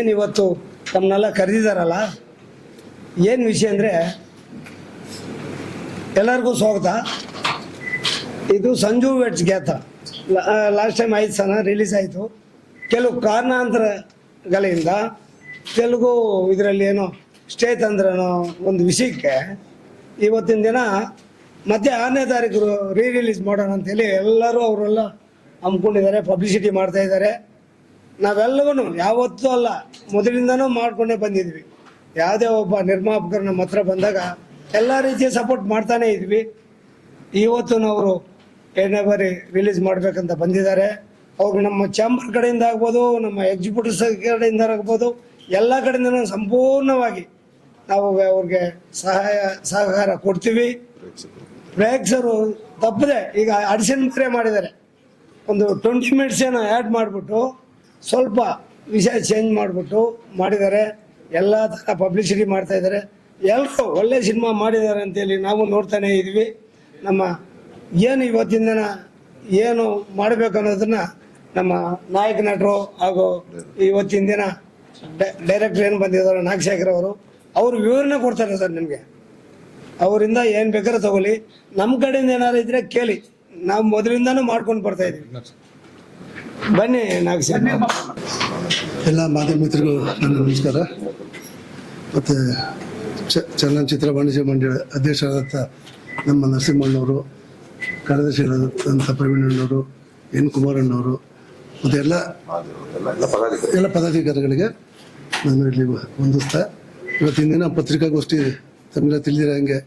ಏನು ಇವತ್ತು ತಮ್ಮನ್ನೆಲ್ಲ ಕರೆದಿದ್ದಾರಲ್ಲ ಏನು ವಿಷಯ ಅಂದರೆ ಎಲ್ಲರಿಗೂ ಸ್ವಾಗತ. ಇದು Sanju weds Geetha last time ಐದು ಸಲ ರಿಲೀಸ್ ಆಯಿತು. ಕೆಲವು ಕಾರಣಾಂತರಗಳಿಂದ ತೆಲುಗು ಇದರಲ್ಲಿ ಏನೋ ಸ್ಟೇ ತಂದ್ರನೋ ಒಂದು ವಿಷಯಕ್ಕೆ ಇವತ್ತಿನ ದಿನ ಮತ್ತೆ ಆರನೇ ತಾರೀಕು ರೀ ರಿಲೀಸ್ ಮಾಡೋಣ ಅಂತೇಳಿ ಎಲ್ಲರೂ ಅವರೆಲ್ಲ ಹಮ್ಮಿಕೊಂಡಿದ್ದಾರೆ ಪಬ್ಲಿಸಿಟಿ ಮಾಡ್ತಾ ಇದ್ದಾರೆ. ನಾವೆಲ್ಲವೂ ಯಾವತ್ತೂ ಅಲ್ಲ, ಮೊದಲಿಂದನೂ ಮಾಡ್ಕೊಂಡೇ ಬಂದಿದ್ವಿ. ಯಾವುದೇ ಒಬ್ಬ ನಿರ್ಮಾಪಕರು ನಮ್ಮ ಹತ್ರ ಬಂದಾಗ ಎಲ್ಲ ರೀತಿಯ ಸಪೋರ್ಟ್ ಮಾಡ್ತಾನೆ ಇದ್ವಿ. ಇವತ್ತು ಅವರು ಎರಡನೇ ಬಾರಿ ರಿಲೀಸ್ ಮಾಡಬೇಕಂತ ಬಂದಿದ್ದಾರೆ. ಅವ್ರು ನಮ್ಮ ಚಾಂಬರ್ ಕಡೆಯಿಂದ ಆಗ್ಬೋದು, ನಮ್ಮ ಎಕ್ಸಿಕ್ಯೂಟಿವ್ಸ್ ಕಡೆಯಿಂದ ಆಗ್ಬೋದು, ಎಲ್ಲ ಕಡೆಯಿಂದ ಸಂಪೂರ್ಣವಾಗಿ ನಾವು ಅವ್ರಿಗೆ ಸಹಾಯ, ಸಹಕಾರ ಕೊಡ್ತೀವಿ. ಪ್ರೇಕ್ಷಕರು ತಪ್ಪದೆ ಈಗ ಅಡಿಷನ್ ಬೇರೆ ಮಾಡಿದ್ದಾರೆ. ಒಂದು ಟ್ವೆಂಟಿ ಮಿನಿಟ್ಸ್ ಏನೋ ಆ್ಯಡ್ ಮಾಡಿಬಿಟ್ಟು ಸ್ವಲ್ಪ ವಿಷಯ ಚೇಂಜ್ ಮಾಡಿಬಿಟ್ಟು ಮಾಡಿದ್ದಾರೆ. ಎಲ್ಲ ಥರ ಪಬ್ಲಿಸಿಟಿ ಮಾಡ್ತಾ ಇದ್ದಾರೆ. ಎಲ್ಲರೂ ಒಳ್ಳೆ ಸಿನಿಮಾ ಮಾಡಿದ್ದಾರೆ ಅಂತೇಳಿ ನಾವು ನೋಡ್ತಾನೆ ಇದ್ವಿ ನಮ್ಮ ಏನು ಇವತ್ತಿನ ದಿನ ಏನು ಮಾಡಬೇಕು ಅನ್ನೋದನ್ನ ನಮ್ಮ ನಾಯಕ ನಟರು ಹಾಗೂ ಇವತ್ತಿನ ದಿನ ಡೈರೆಕ್ಟರ್ ಏನು ಬಂದಿದ್ದಾರೆ, ನಾಗಶೇಖರ್ ಅವರು ಅವರು ವಿವರಣೆ ಕೊಡ್ತಾರೆ ಸರ್ ನಿಮಗೆ. ಅವರಿಂದ ಏನು ಬೇಕಾದ್ರೆ ತಗೊಳ್ಳಿ. ನಮ್ಮ ಕಡೆಯಿಂದ ಏನಾದ್ರು ಇದ್ರೆ ಕೇಳಿ. ನಾವು ಮೊದಲಿಂದಾನು ಮಾಡ್ಕೊಂಡು ಬರ್ತಾ ಇದೀವಿ ಬನ್ನಿ ನಾಗಶೇಖರ್ ಎಲ್ಲ ಮಾಧ್ಯಮ ಮಿತ್ರರು ನನ್ನ ನಮಸ್ಕಾರ. ಮತ್ತು ಚಲನಚಿತ್ರ ವಾಣಿಜ್ಯ ಮಂಡಳಿ ಅಧ್ಯಕ್ಷರಾದಂಥ ನಮ್ಮ ನರಸಿಂಹಣ್ಣವರು, ಕಾರ್ಯದರ್ಶಿಗಳಾದಂಥ ಪ್ರವೀಣಣ್ಣವರು ಎನ್ ಕುಮಾರಣ್ಣವರು ಮತ್ತು ಎಲ್ಲ ಎಲ್ಲ ಪದಾಧಿಕಾರಿಗಳಿಗೆ ನಾನು ಇಲ್ಲಿ ಹೊಂದಿಸ್ತಾ ಇವತ್ತಿನ ದಿನ ಪತ್ರಿಕಾಗೋಷ್ಠಿ ತಮಗೆಲ್ಲ ತಿಳಿದಿರೋ ಹಂಗೆ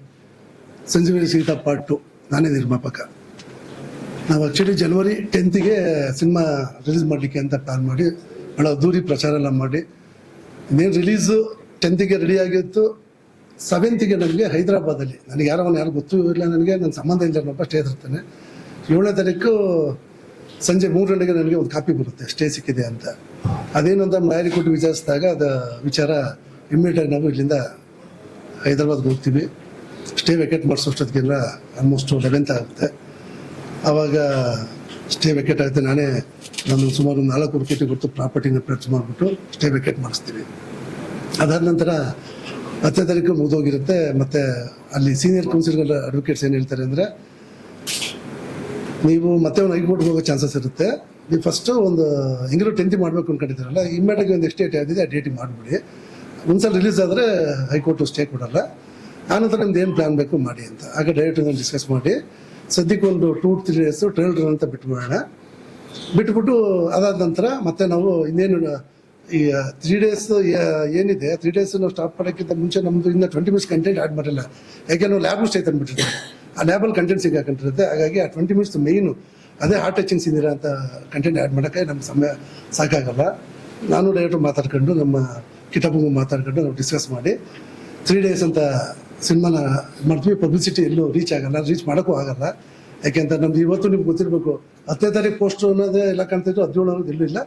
ಸಂಜೀವಿನಿ ಸೀತಾ ಪಾರ್ಟ್ ಟು ನಾನೇ ನಿರ್ಮಾಪಕ. ನಾವು ಆ್ಯಕ್ಚುಲಿ ಜನವರಿ ಟೆಂತಿಗೆ ಸಿನಿಮಾ ರಿಲೀಸ್ ಮಾಡಲಿಕ್ಕೆ ಅಂತ ಪ್ಲ್ಯಾನ್ ಮಾಡಿ ಭಾಳ ಅದ್ದೂರಿ ಪ್ರಚಾರ ಎಲ್ಲ ಮಾಡಿ. ಮೇನ್ ರಿಲೀಸು ಟೆಂತಿಗೆ ರೆಡಿ ಆಗಿತ್ತು ಸೆವೆಂತಿಗೆ ನನಗೆ ಹೈದರಾಬಾದಲ್ಲಿ. ನನಗೆ ಯಾರೋ ಯಾರು ಗೊತ್ತೂ ಇಲ್ಲ ನನಗೆ ನನ್ನ ಸಂಬಂಧ ಇಲ್ಲ ನನ್ನೊಬ್ಬ ಸ್ಟೇ ಇರ್ತಾನೆ ಏಳನೇ ತಾರೀಕು ಸಂಜೆ ಮೂರು ಗಂಟೆಗೆ ನನಗೆ ಒಂದು ಕಾಪಿ ಬರುತ್ತೆ, ಸ್ಟೇ ಸಿಕ್ಕಿದೆ ಅಂತ. ಅದೇನು ಅಂತ ಡೈರಿ ಕೊಟ್ಟು ವಿಚಾರಿಸಿದಾಗ ಅದು ವಿಚಾರ ಇಮ್ಮಿಡಿಯೇಟಾಗಿ ನಾವು ಇಲ್ಲಿಂದ ಹೈದರಾಬಾದ್ಗೆ ಹೋಗ್ತೀವಿ. ಸ್ಟೇ ವೆಕೆಟ್ ಮಾಡಿಸೋಷ್ಟೊತ್ತಿಗೆಲ್ಲ ಆಲ್ಮೋಸ್ಟ್ ಲೆವೆಂತ್ ಆಗುತ್ತೆ. ಆವಾಗ ಸ್ಟೇ ವೆಕೆಟ್ ಆಗುತ್ತೆ ನಾನೇ ನಾನು ಸುಮಾರು ಒಂದು ನಾಲ್ಕು ವಿಕೆಟ್ ಕೊಟ್ಟು ಪ್ರಾಪರ್ಟಿನ ಪರ್ಚೇಸ್ ಮಾಡಿಬಿಟ್ಟು ಸ್ಟೇ ವೆಕೆಟ್ ಮಾಡಿಸ್ತೀವಿ ಅದಾದ ನಂತರ ಹತ್ತನೇ ತಾರೀಕು ಮುಗಿದೋಗಿರುತ್ತೆ, ಮತ್ತು ಅಲ್ಲಿ ಸೀನಿಯರ್ ಕೌನ್ಸಿಲ್ಗಳ ಅಡ್ವೊಕೇಟ್ಸ್ ಏನು ಹೇಳ್ತಾರೆ ಅಂದರೆ, ನೀವು ಮತ್ತೆ ಒಂದು ಹೈಕೋರ್ಟ್ಗೆ ಹೋಗೋ ಚಾನ್ಸಸ್ ಇರುತ್ತೆ. ನೀವು ಫಸ್ಟು ಒಂದು ಹೆಂಗಿರೋ ಟೆಂತಿ ಮಾಡಬೇಕು ಅನ್ಕೊಂಡಿದ್ದೀರಲ್ಲ ಇಮ್ಮಿಡಿಯಾಗಿ ಒಂದು ಎಷ್ಟು ಡೇಟ್ ಆಗಿದೆ, ಆ ಡೇಟಿಗೆ ಮಾಡಿಬಿಡಿ. ಒಂದ್ಸಲ ರಿಲೀಸ್ ಆದರೆ ಹೈಕೋರ್ಟು ಸ್ಟೇ ಕೊಡಲ್ಲ. ಆನಂತರ ನಿಮ್ದು ಏನು ಪ್ಲ್ಯಾನ್ ಬೇಕು ಮಾಡಿ ಅಂತ. ಆಗ ಡೈರೆಕ್ಟ್ ಡಿಸ್ಕಸ್ ಮಾಡಿ. ಸದ್ಯಕ್ಕೆ ಒಂದು two three days trial run ಅಂತ ಬಿಟ್ಬಿಡೋಣ. ಬಿಟ್ಬಿಟ್ಟು ಅದಾದ ನಂತರ ಮತ್ತೆ ನಾವು ಇನ್ನೇನು, ಈ ತ್ರೀ ಡೇಸ್ ಏನಿದೆ ತ್ರೀ ಡೇಸ್ ನಾವು ಸ್ಟಾಪ್ ಮಾಡೋಕ್ಕಿಂತ ಮುಂಚೆ ನಮ್ಮದು ಇನ್ನು ಟ್ವೆಂಟಿ ಮಿನಿಟ್ಸ್ ಕಂಟೆಂಟ್ ಆ್ಯಡ್ ಮಾಡಿಲ್ಲ. ಯಾಕೆ ನಾವು ಲ್ಯಾಬ್ ಸ್ಟೇ ತಂದುಬಿಟ್ಟಿರ್ತೀವಿ ಆ ಲ್ಯಾಬಲ್ಲಿ ಕಂಟೆಂಟ್ ಸಿಗಾಕೊಂಡಿರುತ್ತೆ. ಹಾಗಾಗಿ ಆ ಟ್ವೆಂಟಿ ಮಿನಿಟ್ಸ್ ಮೇಯ್ನು ಅದೇ ಹಾರ್ಟ್ ಟಚಿಂಗ್ ಸೀನಿರ ಅಂತ ಕಂಟೆಂಟ್ ಆ್ಯಡ್ ಮಾಡೋಕ್ಕೆ ನಮ್ಗೆ ಸಮಯ ಸಾಕಾಗಲ್ಲ. ನಾನು ಡೈರೆಕ್ಟ್ರು ಮಾತಾಡ್ಕೊಂಡು ನಮ್ಮ ಕಿಟಬು ಮಾತಾಡ್ಕೊಂಡು ನಾವು ಡಿಸ್ಕಸ್ ಮಾಡಿ ತ್ರೀ ಡೇಸ್ ಅಂತ ಸಿನಿಮಾನ ಮಾಡ್ತೀವಿ ಪಬ್ಲಿಸಿಟಿ ಎಲ್ಲೂ ರೀಚ್ ಆಗಲ್ಲ ರೀಚ್ ಮಾಡೋಕ್ಕೂ ಆಗಲ್ಲ. ಯಾಕೆಂತ ನಮ್ದು ಇವತ್ತು ನಿಮ್ಗೆ ಗೊತ್ತಿರಬೇಕು, ಹತ್ತನೇ ತಾರೀಕು ಪೋಸ್ಟ್ ಅನ್ನೋದೇ ಎಲ್ಲ ಕಾಣ್ತಿದ್ರು ಹದಿನೇಳು ಎಲ್ಲೂ ಇಲ್ಲ.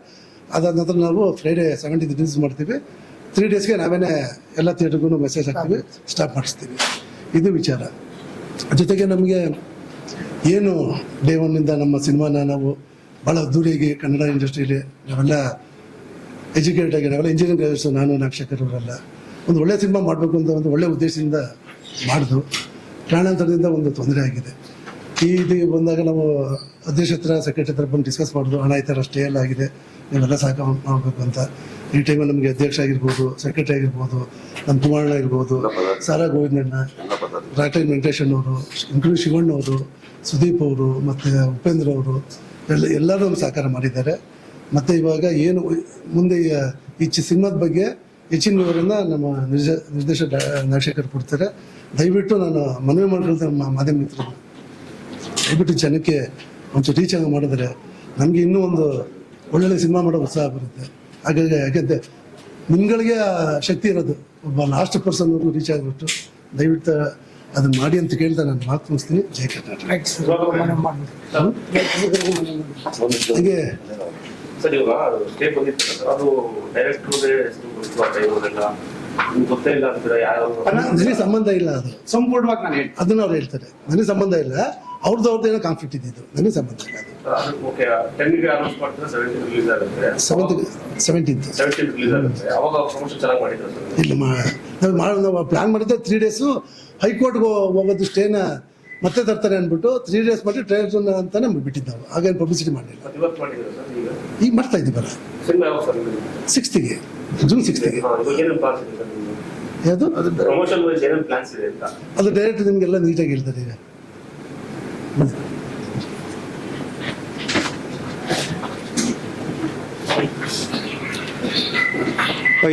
ಅದಾದ ನಂತರ ನಾವು ಫ್ರೈಡೇ ಸೆವೆಂಟೀನ್ ರಿಲೀಸ್ ಮಾಡ್ತೀವಿ. ತ್ರೀ ಡೇಸ್ಗೆ ನಾವೇನೇ ಎಲ್ಲ ಥಿಯೇಟರ್ಗೂ ಮೆಸೇಜ್ ಹಾಕ್ತೀವಿ ಸ್ಟಾಪ್ ಮಾಡಿಸ್ತೀವಿ. ಇದು ವಿಚಾರ. ಜೊತೆಗೆ ನಮಗೆ ಏನು ಡೇ ಒನ್ನಿಂದ ನಮ್ಮ ಸಿನಿಮಾನ ನಾವು ಭಾಳ ಅದ್ದೂರಿಯಾಗಿ ಕನ್ನಡ ಇಂಡಸ್ಟ್ರೀಲಿ ನಾವೆಲ್ಲ ಎಜುಕೇಟೆಡ್ ಆಗಿ, ನಾವೆಲ್ಲ ಇಂಜಿನಿಯರಿಂಗ್ ನಾನು ನಾಗಶೇಖರ್ ಒಂದು ಒಳ್ಳೆ ಸಿನಿಮಾ ಮಾಡಬೇಕು ಅಂತ ಒಂದು ಒಳ್ಳೆ ಉದ್ದೇಶದಿಂದ ಮಾಡಿದ್ವು ಪ್ರಾಣಾಂತರದಿಂದ ಒಂದು ತೊಂದರೆ ಆಗಿದೆ. ಈ ಇದು ಬಂದಾಗ ನಾವು ಅಧ್ಯಕ್ಷ ಹತ್ರ ಸೆಕ್ರೆಟರಿ ಹತ್ರ ಬಂದು ಡಿಸ್ಕಸ್ ಮಾಡಿದ್ರು. ಹಣ ಈ ಥರ ಸ್ಟೇ ಎಲ್ಲ ಆಗಿದೆ. ನೀವೆಲ್ಲ ಸಾಕ ಮಾಡಬೇಕು ಅಂತ. ಈ ಟೈಮಲ್ಲಿ ನಮಗೆ ಅಧ್ಯಕ್ಷ ಆಗಿರ್ಬೋದು ಸೆಕ್ರೆಟರಿ ಆಗಿರ್ಬೋದು ನಮ್ಮ ಕುಮಾರಣ್ಣ ಆಗಿರ್ಬೋದು, ಸಾರಾ ಗೋವಿಂದಣ್ಣ, ರಾಕ್ಲೈನ್ ವೆಂಕಟೇಶನ್ ಅವರು ಇನ್ಕ್ಲೂಡಿಂಗ್ ಶಿವಣ್ಣ ಅವರು, ಸುದೀಪ್ ಅವರು, ಮತ್ತು ಉಪೇಂದ್ರ ಅವರು, ಎಲ್ಲ, ಎಲ್ಲರೂ ನಮ್ಗೆ ಸಹಕಾರ ಮಾಡಿದ್ದಾರೆ. ಮತ್ತು ಇವಾಗ ಏನು, ಮುಂದೆ ಈ ಸಿನಿಮಾದ ಬಗ್ಗೆ ಹೆಚ್ಚಿನ ನಮ್ಮ ನಿರ್ದೇಶ ನಿರ್ದೇಶಕ ನಾಗಶೇಖರ್ ಕೊಡ್ತಾರೆ. ದಯವಿಟ್ಟು ನಾನು ಮನವಿ ಮಾಡ್ಕೊಳ್ತೇನೆ ನಮ್ಮ ಮಾಧ್ಯಮ ಮಿತ್ರರು. ದಯವಿಟ್ಟು ಜನಕ್ಕೆ ಒಂಚೂರು ರೀಚ್ ಆಗಿ ಮಾಡಿದ್ರೆ ನಮಗೆ ಇನ್ನೂ ಒಂದು ಒಳ್ಳೊಳ್ಳೆ ಸಿನಿಮಾ ಮಾಡೋ ಉತ್ಸಾಹ ಬರುತ್ತೆ. ಹಾಗಾಗಿ ಯಾಕೆಂದರೆ ನಿಮ್ಗಳಿಗೆ ಆ ಶಕ್ತಿ ಇರೋದು. ಒಬ್ಬ ಲಾಸ್ಟ್ ಪರ್ಸನ್ ಪರ್ಸನ್ವರೆಗೂ ರೀಚ್ ಆಗಿಬಿಟ್ಟು ದಯವಿಟ್ಟು ಅದನ್ನ ಮಾಡಿ ಅಂತ ಕೇಳ್ತಾ ನಾನು ಮಾತು ಮುಗಿಸ್ತೀನಿ. ಜಯ ಕರ್ನಾಟಕ. ಹಾಗೆ ಸರ್ ಇವಾಗ ಸ್ಟೇ ಬಂದಿತ್ತು ಅದು ಹೆಸರು ನಿಮ್ಗೆ ಗೊತ್ತೇ ಇಲ್ಲ ಅಂತೀರ ಯಾರು ನನಗೆ ಸಂಬಂಧ ಇಲ್ಲ ಅದು. ಸಂಪೂರ್ಣವಾಗಿ ನಾನು ಹೇಳ್ತೀನಿ. ಅದನ್ನ ಅವ್ರು ಹೇಳ್ತಾರೆ. ನನಗೆ ಸಂಬಂಧ ಇಲ್ಲ. ಅವ್ರದ್ದು ಅವ್ರದ್ದು ಏನೋ ಕಾನ್ಫ್ಲಿಕ್ಟ್ ಇದ್ದಿದ್ದು ನನಗೆ ಸಂಬಂಧ ಇಲ್ಲ ಅದು. ಪ್ಲಾನ್ ಓಕೆ ಟೆನ್ಗೆ ಅನೌನ್ಸ್ ಮಾಡ್ತಾರೆ ಸೆವೆಂಟೀನ್ ರಿಲೀಸ್ ಆಗುತ್ತೆ. ಸೆವೆಂತ್ ಸೆವೆಂಟೀನ್ತ್ ಸೆವೆಂಟೀನ್ ರಿಲೀಸ್ ಆಗುತ್ತೆ. ಅವಾಗ ಪ್ರಮೋಷನ್ ಚೆನ್ನಾಗಿ ಮಾಡಿದ್ರು ಸರ್? ಇಲ್ಲಿ ಮಾ ನಾವು ಮಾಡಿ ನಾವು ಪ್ಲ್ಯಾನ್ ಮಾಡಿದ್ದೆ ತ್ರೀ ಡೇಸು ಹೈಕೋರ್ಟ್ಗೆ ಹೋಗೋದು ಸ್ಟೇನ ಮತ್ತೆ ತರ್ತಾರೆ ಅಂದ್ಬಿಟ್ಟು ತ್ರೀ ಡೇಸ್ ಮಾಡಿ ಟ್ರೈನ್ ಅಂತಾನೆ ಬಿಟ್ಟಿದ್ದು ನಾವು ಹಾಗೇನು ಪಬ್ಲಿಸಿಟಿ ಮಾಡಲಿಲ್ಲ. ಮತ್ತೆ ಇವತ್ತು ಮಾಡಿದ್ರು ಸರ್ ಈಗ? ಮಾಡ್ತಾ ಇದ್ದೀವಿ ಇದ್ದೀವಲ್ಲ ಸಿನಿಮಾ ಯಾವಾಗ ಸರ್ ಸಿಕ್ಸ್ತಿಗೆ ಜೂನ್ ಸಿಕ್ಸ್ತಿಗೆ ಯಾವುದು? ಪ್ರಮೋಷನ್ ವೈಸ್ ಏನೇನು ಪ್ಲಾನ್ಸ್ ಇದೆ ಅಂತ? ಅದು ಡೈರೆಕ್ಟ್ ನಿಮಗೆಲ್ಲ ನೀಟಾಗಿ ಹೇಳ್ತಾರೆ ಈಗ.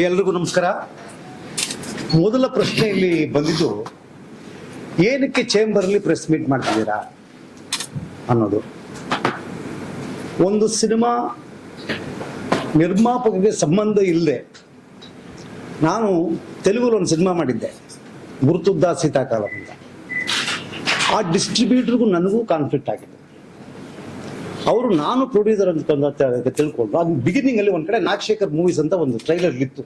ಎಲ್ರಿಗೂ ನಮಸ್ಕಾರ. ಮೊದಲ ಪ್ರಶ್ನೆ ಇಲ್ಲಿ ಬಂದಿದ್ದು ಏನಕ್ಕೆ ಚೇಂಬರ್ಲಿ ಪ್ರೆಸ್ ಮೀಟ್ ಮಾಡ್ತಿದ್ದೀರಾ ಅನ್ನೋದು. ಒಂದು ಸಿನಿಮಾ ನಿರ್ಮಾಪಕರಿಗೆ ಸಂಬಂಧ ಇಲ್ಲದೆ ನಾನು ತೆಲುಗುಲ್ಲಿ ಒಂದು ಸಿನಿಮಾ ಮಾಡಿದ್ದೆ, ಗುರುತುದ್ದ ಸೀತಾಕಾಲ ಅಂತ. ಆ ಡಿಸ್ಟ್ರಿಬ್ಯೂಟರ್ಗೂ ನನಗೂ ಕಾನ್ಫ್ಲಿಕ್ಟ್ ಆಗಿದೆ. ಅವರು ನಾನು ಪ್ರೊಡ್ಯೂಸರ್ ಅಂತ ತಿಳ್ಕೊಂಡು, ಅದು ಬಿಗಿನಿಂಗ್ ಅಲ್ಲಿ ಒಂದ್ ಕಡೆ ನಾಗಶೇಖರ್ ಮೂವೀಸ್ ಅಂತ ಒಂದು ಟ್ರೈಲರ್ ಇತ್ತು.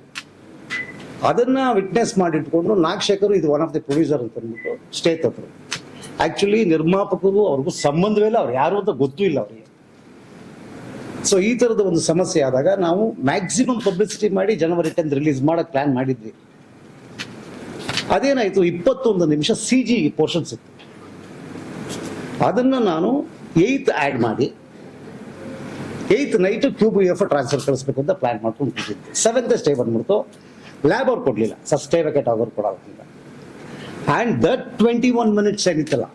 ಅದನ್ನ ವಿಟ್ನೆಸ್ ಮಾಡಿಟ್ಕೊಂಡು ನಾಗಶೇಖರ್ ಇದು ಒನ್ ಆಫ್ ದಿ ಪ್ರೊಡ್ಯೂಸರ್ ಅಂತ ಅಂದ್ಬಿಟ್ಟು ಸ್ಟೇ ತಪ್ಪರು ಆಕ್ಚುಲಿ ನಿರ್ಮಾಪಕರು ಅವ್ರಿಗೂ ಸಂಬಂಧವೇ ಇಲ್ಲ, ಅವ್ರು ಯಾರು ಅಂತ ಗೊತ್ತೂ ಇಲ್ಲ ಅವರಿಗೆ. ಸೊ ಈ ತರದ ಒಂದು ಸಮಸ್ಯೆ ಆದಾಗ ನಾವು ಮ್ಯಾಕ್ಸಿಮಮ್ ಪಬ್ಲಿಸಿಟಿ ಮಾಡಿ ಜನವರಿ ಟೆನ್ ರಿಲೀಸ್ ಮಾಡಕ್ ಪ್ಲಾನ್ ಮಾಡಿದ್ವಿ. ಅದೇನಾಯ್ತು? ಇಪ್ಪತ್ತೊಂದು ನಿಮಿಷ ಸಿ ಜಿ ಪೋರ್ಷನ್ಸ್ ಇತ್ತು ಅದನ್ನ ನಾನು ಏಯ್ತ್ ಆ್ಯಡ್ ಮಾಡಿ eighth night Q B F transfer ಕಳಿಸ್ಬೇಕು ಅಂತ ಪ್ಲಾನ್ ಮಾಡ್ಕೊಂಡು ಕೂತಿದ್ದೆ. ಸೆವೆಂತ್ ಸ್ಟೇ ಬಂದ್ಬಿಡ್ತು. ಲ್ಯಾಬ್ ಅವ್ರು ಕೊಡಲಿಲ್ಲ. ಸರ್ ಸ್ಟೇ ವೆಕೆಟ್ ಅವ್ರು ಕೊಡೋದಿಲ್ಲ and that twenty one minutes ಏನಿತ್ತಲ್ಲ,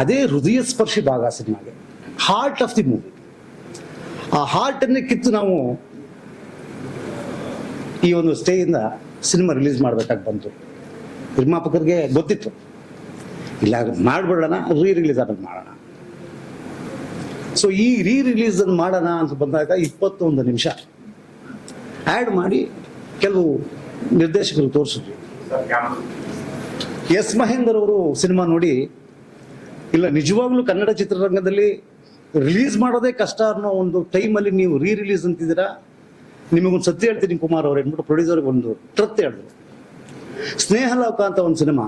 ಅದೇ ಹೃದಯ ಸ್ಪರ್ಶಿ ಭಾಗ ಸಿನಿಮಾಗೆ. ಹಾರ್ಟ್ ಆಫ್ ದಿ ಮೂವಿ ಆ ಹಾರ್ಟನ್ನು ಕಿತ್ತು ನಾವು ಈ ಒಂದು ಸ್ಟೇಯಿಂದ ಸಿನಿಮಾ ರಿಲೀಸ್ ಮಾಡ್ಬೇಕಾಗಿ ಬಂತು. ನಿರ್ಮಾಪಕರಿಗೆ ಗೊತ್ತಿತ್ತು. ಇಲ್ಲ, ಮಾಡ್ಬಿಡೋಣ ರೀ ರಿಲೀಸ್ ಮಾಡೋಣ. ಸೊ ಈ ರೀ ರಿಲೀಸ್ ಮಾಡೋಣ ಅಂತ ಬಂದಾಗ ಇಪ್ಪತ್ತೊಂದು ನಿಮಿಷ ಆ್ಯಡ್ ಮಾಡಿ ಕೆಲವು ನಿರ್ದೇಶಕರು ತೋರಿಸಿದ್ರು. ಎಸ್ ಮಹೇಂದರ್ ಅವರು ಸಿನಿಮಾ ನೋಡಿ, ಇಲ್ಲ, ನಿಜವಾಗ್ಲೂ ಕನ್ನಡ ಚಿತ್ರರಂಗದಲ್ಲಿ ರಿಲೀಸ್ ಮಾಡೋದೇ ಕಷ್ಟ ಅನ್ನೋ ಒಂದು ಟೈಮಲ್ಲಿ ನೀವು ರೀ ರಿಲೀಸ್ ಅಂತಿದ್ದೀರಾ ನಿಮಗೊಂದು ಸತ್ಯ ಹೇಳ್ತೀನಿ ಕುಮಾರ್ ಅವ್ರು, ಅಂದ್ಬಿಟ್ಟು ಪ್ರೊಡ್ಯೂಸರ್ಗೆ ಒಂದು ಟ್ರತ್ ಹೇಳಿದ್ರು ಸ್ನೇಹಲೋಕ ಅಂತ ಒಂದು ಸಿನಿಮಾ.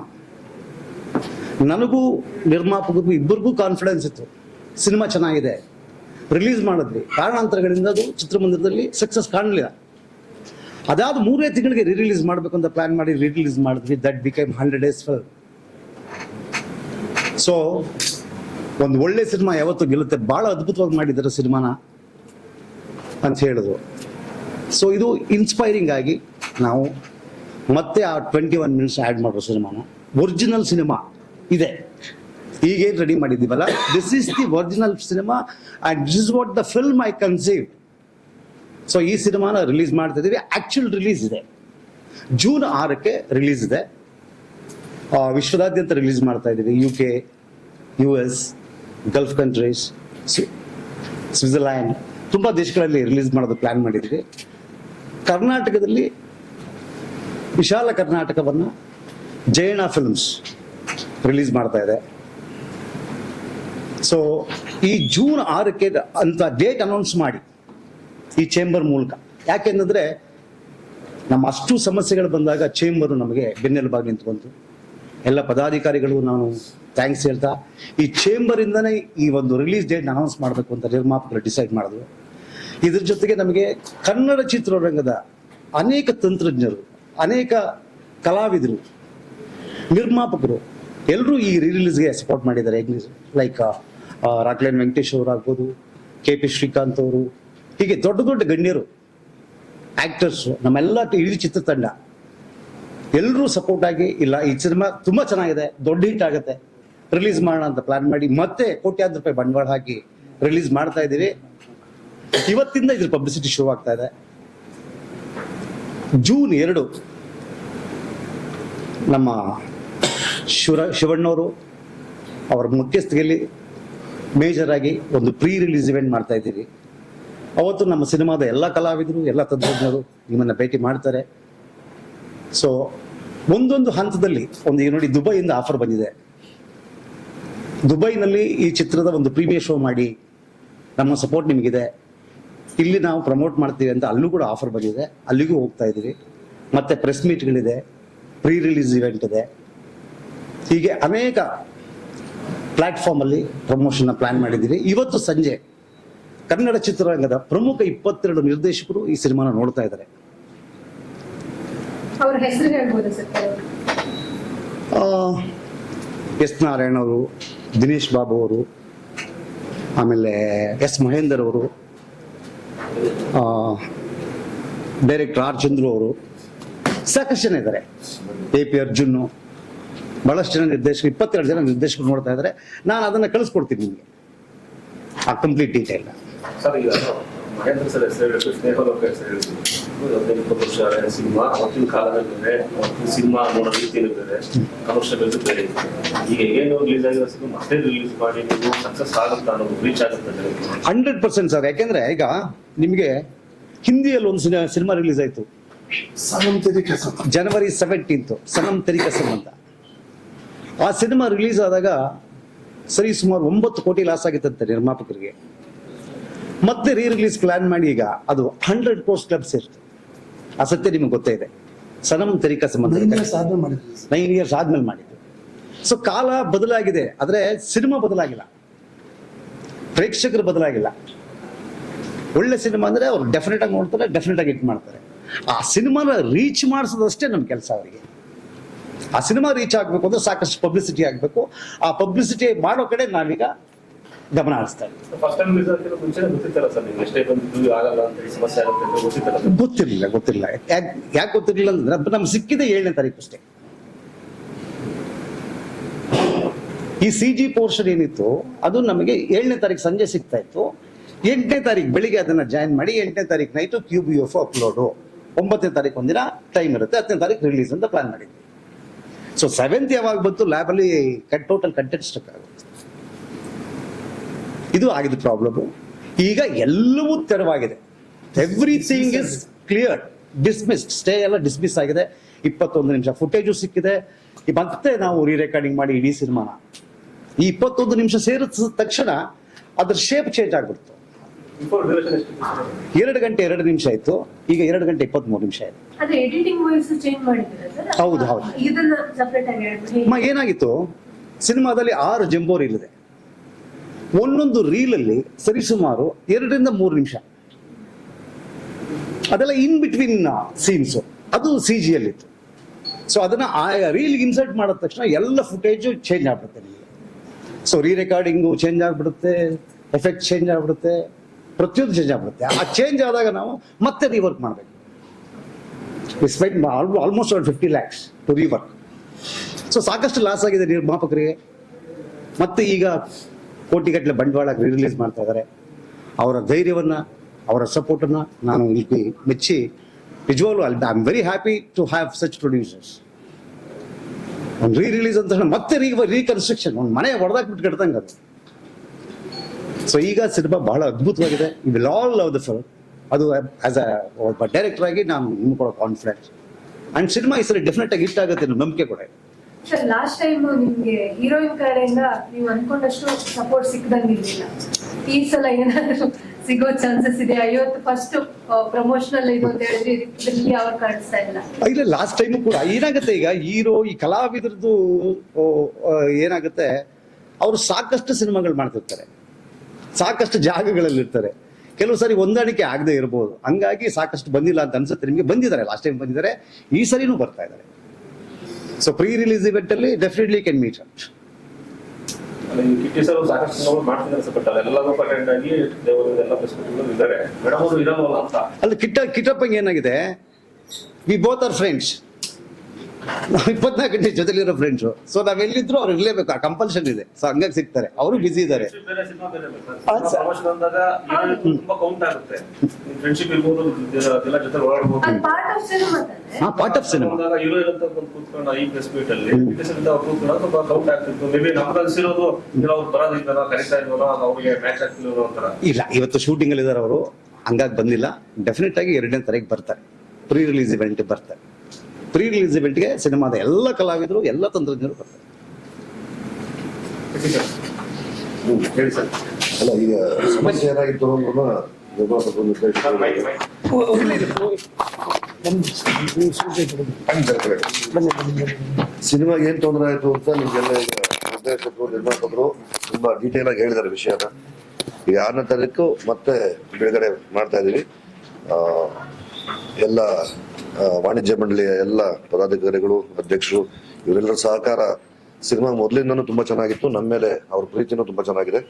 ನನಗೂ ನಿರ್ಮಾಪಕರಿಗೂ ಇಬ್ಬರಿಗೂ ಕಾನ್ಫಿಡೆನ್ಸ್ ಇತ್ತು. ಸಿನಿಮಾ ಚೆನ್ನಾಗಿದೆ. ರಿಲೀಸ್ ಮಾಡಿದ್ವಿ. ಕಾರಣಾಂತರಗಳಿಂದ ಅದು ಚಿತ್ರಮಂದಿರದಲ್ಲಿ ಸಕ್ಸಸ್ ಕಾಣಲಿಲ್ಲ. ಅದಾದ ಮೂರೇ ತಿಂಗಳಿಗೆ ರೀ ರಿಲೀಸ್ ಮಾಡಬೇಕು ಅಂತ ಪ್ಲಾನ್ ಮಾಡಿ ರೀ ರಿಲೀಸ್ ಮಾಡಿದ್ವಿ. That became hundred days full so ಒಂದು ಒಳ್ಳೆ ಸಿನಿಮಾ ಯಾವತ್ತು ಗೆಲ್ಲುತ್ತೆ. ಬಹಳ ಅದ್ಭುತವಾಗಿ ಮಾಡಿದ್ದಾರೆ ಸಿನಿಮಾನ ಅಂತ ಹೇಳಿದ್ರು. ಸೊ ಇದು ಇನ್ಸ್ಪೈರಿಂಗ್ ಆಗಿ ನಾವು ಮತ್ತೆ ಆ ಟ್ವೆಂಟಿ ಒನ್ ಮಿನಿಟ್ಸ್ ಆ್ಯಡ್ ಮಾಡೋ ಸಿನಿಮಾನ. ಒರಿಜಿನಲ್ ಸಿನಿಮಾ ಇದೆ. ಈಗೇನು ready ಮಾಡಿದ್ದೀವಲ್ಲ? This is the original cinema and this is what the film I conceive so ಈ ಸಿನಿಮಾನ ರಿಲೀಸ್ ಮಾಡ್ತಾ ಇದೀವಿ. ಆ್ಯಕ್ಚುಲ್ ರಿಲೀಸ್ ಇದೆ. ಜೂನ್ ಆರಕ್ಕೆ ರಿಲೀಸ್ ಇದೆ. ವಿಶ್ವದಾದ್ಯಂತ ರಿಲೀಸ್ ಮಾಡ್ತಾ ಇದ್ದೀವಿ U K U S Gulf countries Switzerland ತುಂಬ ದೇಶಗಳಲ್ಲಿ ರಿಲೀಸ್ ಮಾಡೋದು ಪ್ಲಾನ್ ಮಾಡಿದ್ವಿ. ಕರ್ನಾಟಕದಲ್ಲಿ ವಿಶಾಲ ಕರ್ನಾಟಕವನ್ನು ಜಯಣ ಫಿಲ್ಮ್ಸ್ ರಿಲೀಸ್ ಮಾಡ್ತಾ ಇದೆ. ಸೊ ಈ ಜೂನ್ ಆರಕ್ಕೆ ಅಂತ ಡೇಟ್ ಅನೌನ್ಸ್ ಮಾಡಿ ಈ ಚೇಂಬರ್ ಮೂಲಕ. ಯಾಕೆಂದ್ರೆ ನಮ್ಮ ಅಷ್ಟು ಸಮಸ್ಯೆಗಳು ಬಂದಾಗ ಚೇಂಬರು ನಮಗೆ ಬೆನ್ನೆಲುಬಾಗಿ ನಿಂತ್ಕೊಂತು. ಎಲ್ಲ ಪದಾಧಿಕಾರಿಗಳು ನಾನು ಥ್ಯಾಂಕ್ಸ್ ಹೇಳ್ತಾ, ಈ ಚೇಂಬರಿಂದನೇ ಈ ಒಂದು ರಿಲೀಸ್ ಡೇಟ್ ಅನೌನ್ಸ್ ಮಾಡಬೇಕು ಅಂತ ನಿರ್ಮಾಪಕರು ಡಿಸೈಡ್ ಮಾಡಿದ್ರು. ಇದ್ರ ಜೊತೆಗೆ ನಮಗೆ ಕನ್ನಡ ಚಿತ್ರರಂಗದ ಅನೇಕ ತಂತ್ರಜ್ಞರು, ಅನೇಕ ಕಲಾವಿದರು, ನಿರ್ಮಾಪಕರು ಎಲ್ಲರೂ ಈ ರಿಲೀಸ್ಗೆ ಸಪೋರ್ಟ್ ಮಾಡಿದ್ದಾರೆ. ಲೈಕ್ ರಾಕ್ಲೈನ್ ವೆಂಕಟೇಶ್ ಅವರು ಆಗ್ಬೋದು ಕೆ ಪಿ ಶ್ರೀಕಾಂತ್ ಅವರು, ಹೀಗೆ ದೊಡ್ಡ ದೊಡ್ಡ ಗಣ್ಯರು ಆಕ್ಟರ್ಸ್ ನಮ್ಮೆಲ್ಲ ಇಡೀ ಚಿತ್ರತಂಡ. ಎಲ್ಲರೂ ಸಪೋರ್ಟ್ ಆಗಿ, ಇಲ್ಲ, ಈ ಸಿನಿಮಾ ತುಂಬಾ ಚೆನ್ನಾಗಿದೆ, ದೊಡ್ಡ ಹಿಟ್ ಆಗುತ್ತೆ. ರಿಲೀಸ್ ಮಾಡೋಣ ಅಂತ ಪ್ಲಾನ್ ಮಾಡಿ, ಮತ್ತೆ ಕೋಟ್ಯಾಂತರ ರೂಪಾಯಿ ಬಂಡವಾಳ ಹಾಕಿ ರಿಲೀಸ್ ಮಾಡ್ತಾ ಇದ್ದೀವಿ. ಇವತ್ತಿಂದ ಇದ್ರ ಪಬ್ಲಿಸಿಟಿ ಶುರು ಆಗ್ತಾ ಇದೆ. ಜೂನ್ ಎರಡು, ನಮ್ಮ ಶಿವರ ಶಿವಣ್ಣವರು ಅವರ ಮುಖ್ಯಸ್ಥಿಗೆಯಲ್ಲಿ ಮೇಜರ್ ಆಗಿ ಒಂದು ಪ್ರೀ ರಿಲೀಸ್ ಇವೆಂಟ್ ಮಾಡ್ತಾ ಇದ್ದೀವಿ ಅವತ್ತು ನಮ್ಮ ಸಿನಿಮಾದ ಎಲ್ಲ ಕಲಾವಿದರು, ಎಲ್ಲ ತಂತ್ರಜ್ಞರು ನಿಮ್ಮನ್ನ ಭೇಟಿ ಮಾಡ್ತಾರೆ. ಸೊ ಒಂದೊಂದು ಹಂತದಲ್ಲಿ, ಒಂದು ಈಗ ನೋಡಿ ದುಬೈಯಿಂದ ಆಫರ್ ಬಂದಿದೆ. ದುಬೈನಲ್ಲಿ ಈ ಚಿತ್ರದ ಒಂದು ಪ್ರೀಮಿಯರ್ ಶೋ ಮಾಡಿ ನಮ್ಮ ಸಪೋರ್ಟ್ ನಿಮಗಿದೆ. ಇಲ್ಲಿ ನಾವು ಪ್ರಮೋಟ್ ಮಾಡ್ತೀವಿ ಅಂತ ಅಲ್ಲೂ ಕೂಡ ಆಫರ್ ಬಂದಿದೆ. ಅಲ್ಲಿಗೂ ಹೋಗ್ತಾ ಇದ್ದೀವಿ ಮತ್ತೆ ಪ್ರೆಸ್ ಮೀಟ್ಗಳಿದೆ ಪ್ರೀ ರಿಲೀಸ್ ಇವೆಂಟ್ ಇದೆ. ಹೀಗೆ ಅನೇಕ ಪ್ಲ್ಯಾಟ್ಫಾರ್ಮಲ್ಲಿ ಪ್ರಮೋಷನ್ನ ಪ್ಲ್ಯಾನ್ ಮಾಡಿದ್ದೀವಿ ಇವತ್ತು ಸಂಜೆ ಕನ್ನಡ ಚಿತ್ರರಂಗದ ಪ್ರಮುಖ ಇಪ್ಪತ್ತೆರಡು ನಿರ್ದೇಶಕರು ಈ ಸಿನಿಮಾನ ನೋಡ್ತಾ ಇದ್ದಾರೆ. ಅವ್ರ ಹೆಸರು ಹೇಳ್ಬೋದಾ ಸರ್? ಆ, ಎಸ್ ನಾರಾಯಣ ಅವರು ದಿನೇಶ್ ಬಾಬು ಅವರು ಆಮೇಲೆ ಎಸ್ ಮಹೇಂದರ್ ಅವರು ಡೈರೆಕ್ಟರ್ ಆರ್ ಚಂದ್ರು ಅವರು ಸಾಕಷ್ಟು ಜನ ಇದ್ದಾರೆ. ಎ ಪಿ ಅರ್ಜುನ್ನು ಬಹಳಷ್ಟು ಜನ ನಿರ್ದೇಶಕ ಇಪ್ಪತ್ತೆರಡು ಜನ ನಿರ್ದೇಶಕರು ನೋಡ್ತಾ ಇದ್ದಾರೆ. ನಾನು ಅದನ್ನು ಕಳಿಸ್ಕೊಡ್ತೀನಿ ನಿಮಗೆ. ಆ ಕಂಪ್ಲೀಟ್ ಡೀಟೇಲ್ ಮಹೇಂದ್ರ ಸರ್ ಹೆಸರು ಹೇಳಿದ್ರು ಸ್ನೇಹಲೋಕ ಹೆಸರು ಸಿನಿಮಾ ಅವತ್ತಿನ ಕಾಲದಲ್ಲಿ ಬೇರೆ ಸಿನಿಮಾ ನೋಡೋ ರೀತಿ ಬೇರೆ ಕಮರ್ಷಿಯಲ್ ಬೇರೆ. ಈಗ ಏನು ರಿಲೀಸ್ ಆಗಿರೋ ಸಿನಿಮಾ ಮತ್ತೆ ರಿಲೀಸ್ ಮಾಡಿ ನೀವು ಸಕ್ಸಸ್ ಆಗುತ್ತಾ ಅನ್ನೋದು ರೀಚ್ ಆಗುತ್ತೆ ಹಂಡ್ರೆಡ್ ಪರ್ಸೆಂಟ್ ಸರ್ ಯಾಕೆಂದ್ರೆ ಈಗ ನಿಮಗೆ ಹಿಂದಿಯಲ್ಲಿ ಒಂದು ಸಿನಿಮಾ ರಿಲೀಸ್ ಆಯಿತು. ಸನಮ್ ತೆರಿ ಜನವರಿ ಸೆವೆಂಟೀನ್ತ್ ಸನಂ ತೆರಿಕ ಅಂತ ಆ ಸಿನಿಮಾ ರಿಲೀಸ್ ಆದಾಗ ಸರಿ ಸುಮಾರು ಒಂಬತ್ತು ಕೋಟಿ ಲಾಸ್ ಆಗಿತ್ತಂತೆ ನಿರ್ಮಾಪಕರಿಗೆ. ಮತ್ತೆ ರೀ ರಿಲೀಸ್ ಪ್ಲಾನ್ ಮಾಡಿ ಈಗ ಅದು ಹಂಡ್ರೆಡ್ ಕ್ರೋಸ್ ಕ್ಲಬ್ ಸೇರಿತು ಆ ಸತ್ಯ ನಿಮಗೆ ಗೊತ್ತೇ ಇದೆ. ಸನಮ್ ತೆರಿಕಸಂ ಸಂಬಂಧ ನೈನ್ ಇಯರ್ಸ್ ಆದ್ಮೇಲೆ ಮಾಡಿದ್ವಿ ನೈನ್ ಇಯರ್ಸ್ ಆದ್ಮೇಲೆ ಮಾಡಿದ್ದು ಸೊ ಕಾಲ ಬದಲಾಗಿದೆ. ಆದ್ರೆ ಸಿನಿಮಾ ಬದಲಾಗಿಲ್ಲ. ಪ್ರೇಕ್ಷಕರು ಬದಲಾಗಿಲ್ಲ. ಒಳ್ಳೆ ಸಿನಿಮಾ ಅಂದ್ರೆ ಅವ್ರು ಡೆಫಿನೆಟ್ ಆಗಿ ನೋಡ್ತಾರೆ ಡೆಫಿನೆಟ್ ಆಗಿ ಇಟ್ ಮಾಡ್ತಾರೆ. ಆ ಸಿನಿಮಾನ ರೀಚ್ ಮಾಡಿಸೋದಷ್ಟೇ ನಮ್ಮ ಕೆಲಸ ಅವರಿಗೆ. ಆ ಸಿನಿಮಾ ರೀಚ್ ಆಗಬೇಕು ಅಂದ್ರೆ ಸಾಕಷ್ಟು ಪಬ್ಲಿಸಿಟಿ ಆಗಬೇಕು. ಆ ಪಬ್ಲಿಸಿಟಿ ಮಾಡೋ ಕಡೆ ನಾವೀಗ ಗಮನ ಹರಿಸ್ತಾ ಇದ್ದೀವಿ ಫಸ್ಟ್ ಟೈಮ್ ರಿಲೀಸ್ ಆಗಿರೋ ಮುಂಚೆ ಸರ್ ನಿಮ್ಗೆ? ಎಷ್ಟೇ ಬಂದಿದ್ದು ಆಗಲ್ಲ ಅಂತ ಸಮಸ್ಯೆ ಆಗುತ್ತೆ ಅಂತ ಗೊತ್ತಿತ್ತಲ್ಲ ಸರ್? ಗೊತ್ತಿರಲಿಲ್ಲ ಗೊತ್ತಿರಲಿಲ್ಲ. ಯಾಕೆ ಯಾಕೆ ಗೊತ್ತಿರಲಿಲ್ಲ ಅಂದ್ರೆ ನಮ್ಗೆ ಸಿಕ್ಕಿದೆ ಏಳನೇ ತಾರೀಕು ಅಷ್ಟೇ ಈ ಸಿ ಜಿ ಪೋರ್ಷನ್ ಏನಿತ್ತು ಅದು ನಮಗೆ ಏಳನೇ ತಾರೀಕು ಸಂಜೆ ಸಿಗ್ತಾ ಇತ್ತು. ಎಂಟನೇ ತಾರೀಕು ಬೆಳಿಗ್ಗೆ ಅದನ್ನ ಜಾಯಿನ್ ಮಾಡಿ ಎಂಟನೇ ತಾರೀಕು night Q B F upload ಒಂಬತ್ತನೇ ತಾರೀಕು ಒಂದಿನ ಟೈಮ್ ಇರುತ್ತೆ ಹತ್ತನೇ ತಾರೀಕು ರಿಲೀಸ್ ಅಂತ ಪ್ಲಾನ್ ಮಾಡಿದ್ವಿ. ಸೊ ಸೆವೆಂತ್ ಯಾವಾಗ ಬಂತು ಲ್ಯಾಬಲ್ಲಿ ಕಟ್ ಟೋಟಲ್ ಕಂಟೆಂಟ್ ಸ್ಟಕ್ ಆಗುತ್ತೆ. ಇದು ಆಗಿದೆ ಪ್ರಾಬ್ಲಮ್ ಈಗ ಎಲ್ಲವೂ ತೆರವಾಗಿದೆ. Everything is clear dismissed stay ಎಲ್ಲ ಡಿಸ್ಮಿಸ್ ಆಗಿದೆ. ಇಪ್ಪತ್ತೊಂದು ನಿಮಿಷ ಫುಟೇಜು ಸಿಕ್ಕಿದೆ. ಈ ಮತ್ತೆ ನಾವು ರೀ ರೆಕಾರ್ಡಿಂಗ್ ಮಾಡಿ ಇಡೀ ಸಿನಿಮಾನ ಈ ಇಪ್ಪತ್ತೊಂದು ನಿಮಿಷ ಸೇರಿಸಿದ ತಕ್ಷಣ ಅದ್ರ ಶೇಪ್ ಚೇಂಜ್ ಆಗ್ಬಿಡ್ತು. ಎರಡು ಗಂಟೆ ಎರಡು ನಿಮಿಷ ಆಯ್ತು. ಈಗ ಎರಡು ಗಂಟೆ ಇಪ್ಪತ್ಮೂರು ನಿಮಿಷ ಆಯ್ತು. ಅದೇ ಎಡಿಟಿಂಗ್ ವಾಯ್ಸ್ ಚೇಂಜ್ ಮಾಡಿದ್ದೀರಾ ಸರ್? ಹೌದು, ಹೌದು. ಇದನ್ನ ಸಪರೇಟ್ ಆಗಿ ಹೇಳ್ಬಿಡಿ. ಅಮ್ಮ ಏನಾಗಿತ್ತು? ಸಿನಿಮಾದಲ್ಲಿ ಆರು ಜಂಬೋರ್ ರೀಲ್ ಇದೆ ಒಂದೊಂದು ರೀಲಲ್ಲಿ ಸರಿಸುಮಾರು ಎರಡರಿಂದ ಮೂರು ನಿಮಿಷ. ಅದೆಲ್ಲ ಇನ್ ಬಿಟ್ವೀನ್ ಸೀನ್ಸ್ ಅದು ಸಿ ಜಿಯಲ್ಲಿತ್ತು ಸೊ ಅದನ್ನ ಆ ರೀಲ್ಗೆ ಇನ್ಸರ್ಟ್ ಮಾಡಿದ ತಕ್ಷಣ ಎಲ್ಲ ಫುಟೇಜು ಚೇಂಜ್ ಆಗ್ಬಿಡುತ್ತೆ ನಿಮಗೆ ಸೊ ರೀ ರೆಕಾರ್ಡಿಂಗು ಚೇಂಜ್ ಆಗ್ಬಿಡುತ್ತೆ ಎಫೆಕ್ಟ್ ಚೇಂಜ್ ಆಗ್ಬಿಡುತ್ತೆ, ಪ್ರತಿಯೊಂದು ಚೇಂಜ್ ಆಗ್ಬಿಡುತ್ತೆ. ಆ ಚೇಂಜ್ ಆದಾಗ ನಾವು ಮತ್ತೆ ರೀವರ್ಕ್ ಮಾಡಬೇಕು. ಸ್ಪೆಂಡ್ ಆಲ್ಮೋಸ್ಟ್ ಒಂದು fifty lakhs to rework so ಸಾಕಷ್ಟು ಲಾಸ್ ಆಗಿದೆ ನಿರ್ಮಾಪಕರಿಗೆ. ಮತ್ತೆ ಈಗ ಕೋಟಿಗಟ್ಟಲೆ ಬಂಡವಾಳ ರಿಲೀಸ್ ಮಾಡ್ತಾ ಇದ್ದಾರೆ ಅವರ ಧೈರ್ಯವನ್ನು, ಅವರ ಸಪೋರ್ಟನ್ನು ನಾನು ಇಲ್ಲಿ ಮೆಚ್ಚಿ, ನಿಜವಾಗ್ಲೂ I am very happy to have such producers ಒಂದು ರೀ ರಿಲೀಸ್ ಅಂತ ಮತ್ತೆ ರೀ ರೀಕನ್ಸ್ಟ್ರಕ್ಷನ್ ಒಂದು ಮನೆ ಹೊಡೆದಾಕ್ಬಿಟ್ಟು ಕಟ್ದಂಗೆ ಅದು. ಸೊ ಈಗ ಸಿನಿಮಾ ಬಹಳ ಅದ್ಭುತವಾಗಿದೆ. Will all love the film ಅದು ಆಸ್ ಅ ಒಬ್ಬ ಡೈರೆಕ್ಟರ್ ಆಗಿ ನಾನು ಇನ್ನು ಕೊಡೋ ಕಾನ್ಫಿಡೆನ್ಸ್ ಆ್ಯಂಡ್ ಸಿನಿಮಾ ಈ ಸರಿ ಡೆಫಿನೆಟ್ ಆಗಿ ಇಷ್ಟ ಆಗುತ್ತೆ ನಂಬಿಕೆ ಕೂಡ ಸರ್ ಲಾಸ್ಟ್ ಟೈಮ್ ನಿಮ್ಗೆ ಹೀರೋಯಿನ್ ಕಡೆಯಿಂದ ನೀವು ಅನ್ಕೊಂಡಷ್ಟು ಸಪೋರ್ಟ್ ಸಿಕ್ಕದಂಗಿರ್ಲಿಲ್ಲ ಈ ಸಲ ಏನಾದ್ರು ಸಿಗೋ ಚಾನ್ಸಸ್ ಇದೆ? ಐವತ್ತು ಫಸ್ಟ್ ಪ್ರಮೋಷನಲ್ ಇದು ಅಂತ ಹೇಳಿದ್ರೆ ಇದರಲ್ಲಿ ಅವ್ರು ಕಾಣಿಸ್ತಾ ಇಲ್ಲ? ಇಲ್ಲ ಲಾಸ್ಟ್ ಟೈಮು ಕೂಡ ಏನಾಗುತ್ತೆ ಈಗ? ಹೀರೋ, ಈ ಕಲಾವಿದರದ್ದು ಏನಾಗುತ್ತೆ? ಅವರು ಸಾಕಷ್ಟು ಸಿನಿಮಾಗಳು ಮಾಡ್ತಿರ್ತಾರೆ. ಸಾಕಷ್ಟು ಜಾಗಗಳಲ್ಲಿ ಇರ್ತಾರೆ ಕೆಲವು ಸಾರಿ ಹೊಂದಾಣಿಕೆ ಆಗದೆ ಇರ್ಬೋದು. ಹಂಗಾಗಿ ಸಾಕಷ್ಟು ಬಂದಿಲ್ಲ ಅಂತ ಅನ್ಸುತ್ತೆ ನಿಮಗೆ. ಬಂದಿದ್ದಾರೆ ಲಾಸ್ಟ್ ಟೈಮ್ ಬಂದಿದ್ದಾರೆ. ಈ ಸರಿನೂ ಬರ್ತಾ ಇದ್ದಾರೆ. ಸೊ ಪ್ರೀ ರಿಲೀಸ್ ಇವೆಂಟ್ ಅಲ್ಲಿ ಡೆಫಿನೆಟ್ಲಿ ಕ್ಯಾನ್ ಮೀಟ್ ಅಪ್ ಈ ಕಿಟ್ಟಿ ಸರ್ ಸಾಕಷ್ಟು ಸಿನಿಮಾಗಳು ಮಾಡ್ತಿದ್ದಾರೆ ಸರ್ ಬಟ್ ಅದೆಲ್ಲದೂ ಅಟೆಂಡ್ ಆಗಿ ದೇವರು ಎಲ್ಲ ಪ್ರೆಸ್ಪೆಕ್ಟಿವ್ ಇದ್ದಾರೆ. ಮೇಡಮ್ ಅವರು ಇರಲ್ವಲ್ಲ ಅಂತ. ಅಲ್ಲಿ ಕಿಟ್ಟ ಕಿಟ್ಟಪ್ಪಂಗೆ ಏನಾಗಿದೆ? ವಿ ಬೋತ್ ಆರ್ ಫ್ರೆಂಡ್ಸ್ ನಾವು ಇಪ್ಪತ್ನಾಲ್ಕು ಗಂಟೆ ಜೊತೆಲಿರೋ ಫ್ರೆಂಡ್ಸು ಸೊ ನಾವ್ ಎಲ್ಲಿದ್ರು ಅವ್ರು ಇರ್ಲೇಬೇಕು ಆ ಕಂಪಲ್ಷನ್ ಇದೆ. ಸೊ ಹಂಗಾಗಿ ಸಿಗ್ತಾರೆ. ಅವರು ಬಿಸಿ ಇದ್ದಾರೆ ಪಾರ್ಟ್ ಆಫ್ ಸಿನಿಮಾ ಹಾ ಪಾರ್ಟ್ ಆಫ್ ಇಲ್ಲ ಇವತ್ತು ಶೂಟಿಂಗ್ ಅಲ್ಲಿ ಇದಾರೆ ಅವರು ಹಂಗಾಗಿ ಬಂದಿಲ್ಲ. ಡೆಫಿನೆಟ್ ಆಗಿ ಎರಡನೇ ತಾರೀಕು ಬರ್ತಾರೆ. ಪ್ರೀ ರಿಲೀಸ್ ಇವೆಂಟ್ ಬರ್ತಾರೆ. ಪ್ರೀ ರಿಲೀಸ್ ಇವೆಂಟ್ಗೆ ಸಿನಿಮಾದ ಎಲ್ಲ ಕಲಾವಿದರು, ಎಲ್ಲ ತಂತ್ರಜ್ಞರು ಬರ್ತಾರೆ. ಹೇಳಿ ಸರ್. ಅಲ್ಲ, ಈಗ. ಸಿನಿಮಾಗೆ ಏನ್ ತೊಂದರೆ ಆಯ್ತು ಅಂತ ನಿಮ್ಗೆಲ್ಲ ಈಗ ನಿರ್ದೇಶಕರು, ನಿರ್ಮಾಪಕರು ತುಂಬಾ ಡೀಟೇಲ್ ಆಗಿ ಹೇಳಿದ್ದಾರೆ ವಿಷಯನ. ಈಗ ಆರನೇ ತಾರೀಕು ಮತ್ತೆ ಬಿಡುಗಡೆ ಮಾಡ್ತಾ ಇದೀವಿ. ಎಲ್ಲ ವಾಣಿಜ್ಯ ಮಂಡಳಿಯ ಎಲ್ಲ ಪದಾಧಿಕಾರಿಗಳು, ಅಧ್ಯಕ್ಷರು, ಇವರೆಲ್ಲರ ಸಹಕಾರ ಸಿನಿಮಾ ಮೊದಲಿಂದನೂ ತುಂಬಾ ಚೆನ್ನಾಗಿತ್ತು. ನಮ್ಮ ಮೇಲೆ ಅವ್ರ ಪ್ರೀತಿನೂ ತುಂಬಾ ಚೆನ್ನಾಗಿದೆ.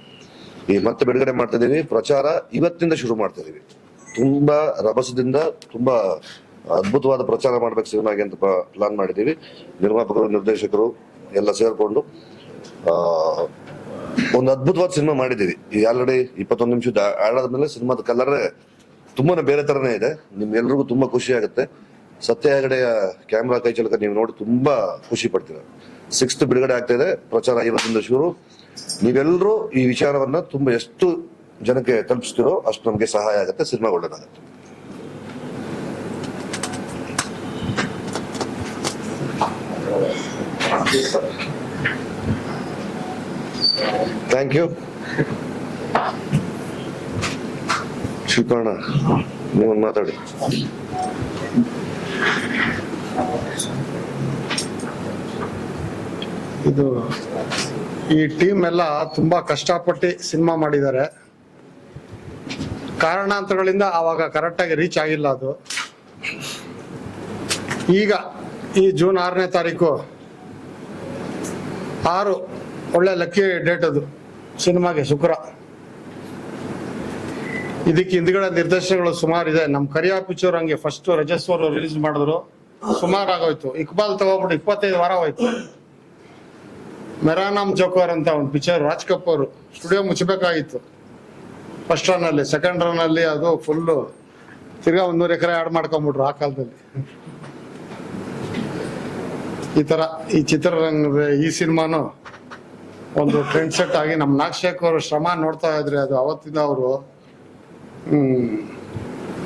ಈ ಮತ್ತೆ ಬಿಡುಗಡೆ ಮಾಡ್ತಾ ಇದೀವಿ ಪ್ರಚಾರ ಇವತ್ತಿಂದ ಶುರು ಮಾಡ್ತಾ ಇದೀವಿ ತುಂಬಾ ರಭಸದಿಂದ ತುಂಬಾ ಅದ್ಭುತವಾದ ಪ್ರಚಾರ ಮಾಡ್ಬೇಕು ಸಿನಿಮಾಗೆ ಅಂತ ಪ್ಲಾನ್ ಮಾಡಿದೀವಿ ನಿರ್ಮಾಪಕರು, ನಿರ್ದೇಶಕರು ಎಲ್ಲ ಸೇರ್ಕೊಂಡು ಒಂದು ಅದ್ಭುತವಾದ ಸಿನಿಮಾ ಮಾಡಿದೀವಿ ಈ ಆಲ್ರೆಡಿ ಇಪ್ಪತ್ತೊಂದು ನಿಮಿಷದ ಆಡಾದ್ಮೇಲೆ ಸಿನಿಮಾದ ಕಲರ್ ತುಂಬಾನೇ ಬೇರೆ ತರನೇ ಇದೆ. ನಿಮ್ಗೆಲ್ರಿಗೂ ತುಂಬಾ ಖುಷಿ ಆಗುತ್ತೆ. ಸತ್ಯ ಹೆಗಡೆಯ ಕ್ಯಾಮ್ರಾ ಕೈ ಚಲಕ ನೀವು ನೋಡಿ ತುಂಬಾ ಖುಷಿ ಪಡ್ತೀರ. ಸಿಕ್ಸ್ತ್ ಬಿಡುಗಡೆ ಆಗ್ತಾ ಇದೆ, ಪ್ರಚಾರ ಇವತ್ತಿಂದ ಶುರು. ನೀವೆಲ್ಲರೂ ಈ ವಿಚಾರವನ್ನ ತುಂಬಾ ಎಷ್ಟು ಜನಕ್ಕೆ ತಲುಪಿಸ್ತಿರೋ ಅಷ್ಟು ನಮಗೆ ಸಹಾಯ ಆಗುತ್ತೆ, ಸಿನಿಮಾ ಒಳ್ಳೇದಾಗುತ್ತೆ. ಥ್ಯಾಂಕ್ ಯು ಶಿಲ್ಪಣ್ಣ ನೀವೊಂದು ಮಾತಾಡಿ. ಇದು ಈ ಟೀಮ್ ಎಲ್ಲ ತುಂಬಾ ಕಷ್ಟಪಟ್ಟು ಸಿನಿಮಾ ಮಾಡಿದ್ದಾರೆ. ಕಾರಣಾಂತರಗಳಿಂದ ಆವಾಗ ಕರೆಕ್ಟಾಗಿ ರೀಚ್ ಆಗಿಲ್ಲ ಅದು. ಈಗ ಈ ಜೂನ್ ಆರನೇ ತಾರೀಕು ಆರು ಒಳ್ಳೆ ಲಕ್ಕಿ ಡೇಟ್ ಅದು ಸಿನಿಮಾಗೆ ಶುಕ್ರ. ಇದಕ್ಕೆ ಹಿಂದ್ಗಡೆ ನಿರ್ದೇಶನಗಳು ಸುಮಾರು ಇದೆ. ನಮ್ಮ ಕರಿಯಾ ಪಿಕ್ಚರ್ ಹಂಗೆ ಫಸ್ಟ್ ರಜಸ್ವರ್ ರಿಲೀಸ್ ಮಾಡಿದ್ರು. ಸುಮಾರು ಆಗೋಯ್ತು. ಇಕ್ಬಾಲ್ ತಗೋಬಿಟ್ಟು ಇಪ್ಪತ್ತೈದು ವಾರ ಹೋಯ್ತು ಮೆರಾನಾಮ್ ಜೋಕರ್ ಅಂತ ಒಂದು ಪಿಕ್ಚರ್ ರಾಜ್ ಕಪೂರ್. ಸ್ಟುಡಿಯೋ ಮುಚ್ಚಬೇಕಾಗಿತ್ತು ಫಸ್ಟ್ ರನ್ ಅಲ್ಲಿ ಸೆಕೆಂಡ್ ರನ್ ಅಲ್ಲಿ ಅದು ಫುಲ್ ತಿರ್ಗಾ ಒಂದೂರು ಎಕರೆ ಆಡ್ ಮಾಡ್ಕೊಂಡ್ಬಿಟ್ರು ಆ ಕಾಲದಲ್ಲಿ. ಈ ತರ ಈ ಚಿತ್ರರಂಗದ ಈ ಸಿನಿಮಾನು ಒಂದು ಟ್ರೆಂಡ್ ಸೆಟ್ ಆಗಿ ನಮ್ಮ ನಾಗಶೇಖರ್ ಶ್ರಮ ನೋಡ್ತಾ ಇದ್ರೆ ಅದು ಅವತ್ತಿಂದ ಅವರು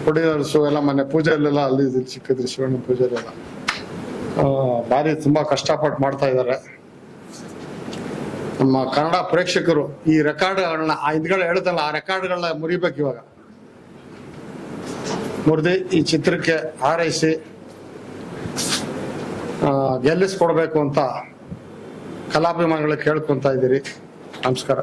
ಪ್ರೊಡ್ಯೂಸರ್ಸು ಎಲ್ಲ ಮೊನ್ನೆ ಪೂಜೆಯಲ್ಲೆಲ್ಲ ಅಲ್ಲಿ ಸಿಕ್ಕಿದ್ರಿ ಶಿವಣ್ಣ ಪೂಜೆಲೆಲ್ಲ ಆ, ಭಾರಿ ತುಂಬಾ ಕಷ್ಟಪಟ್ಟು ಮಾಡ್ತಾ ಇದ್ದಾರೆ. ನಮ್ಮ ಕನ್ನಡ ಪ್ರೇಕ್ಷಕರು ಈ ರೆಕಾರ್ಡ್ಗಳನ್ನ ಆ ಹಿಂದ್ಗಡೆ ಹೇಳ್ತಲ್ಲ ಆ ರೆಕಾರ್ಡ್ಗಳನ್ನ ಮುರಿಬೇಕು ಇವಾಗ. ಮುರಿದು ಈ ಚಿತ್ರಕ್ಕೆ ಹಾರೈಸಿ ಗೆಲ್ಲಿಸ್ಕೊಡ್ಬೇಕು ಅಂತ ಕಲಾಭಿಮಾನಿಗಳು ಕೇಳ್ಕೊಂತ ಇದ್ದೀರಿ. ನಮಸ್ಕಾರ.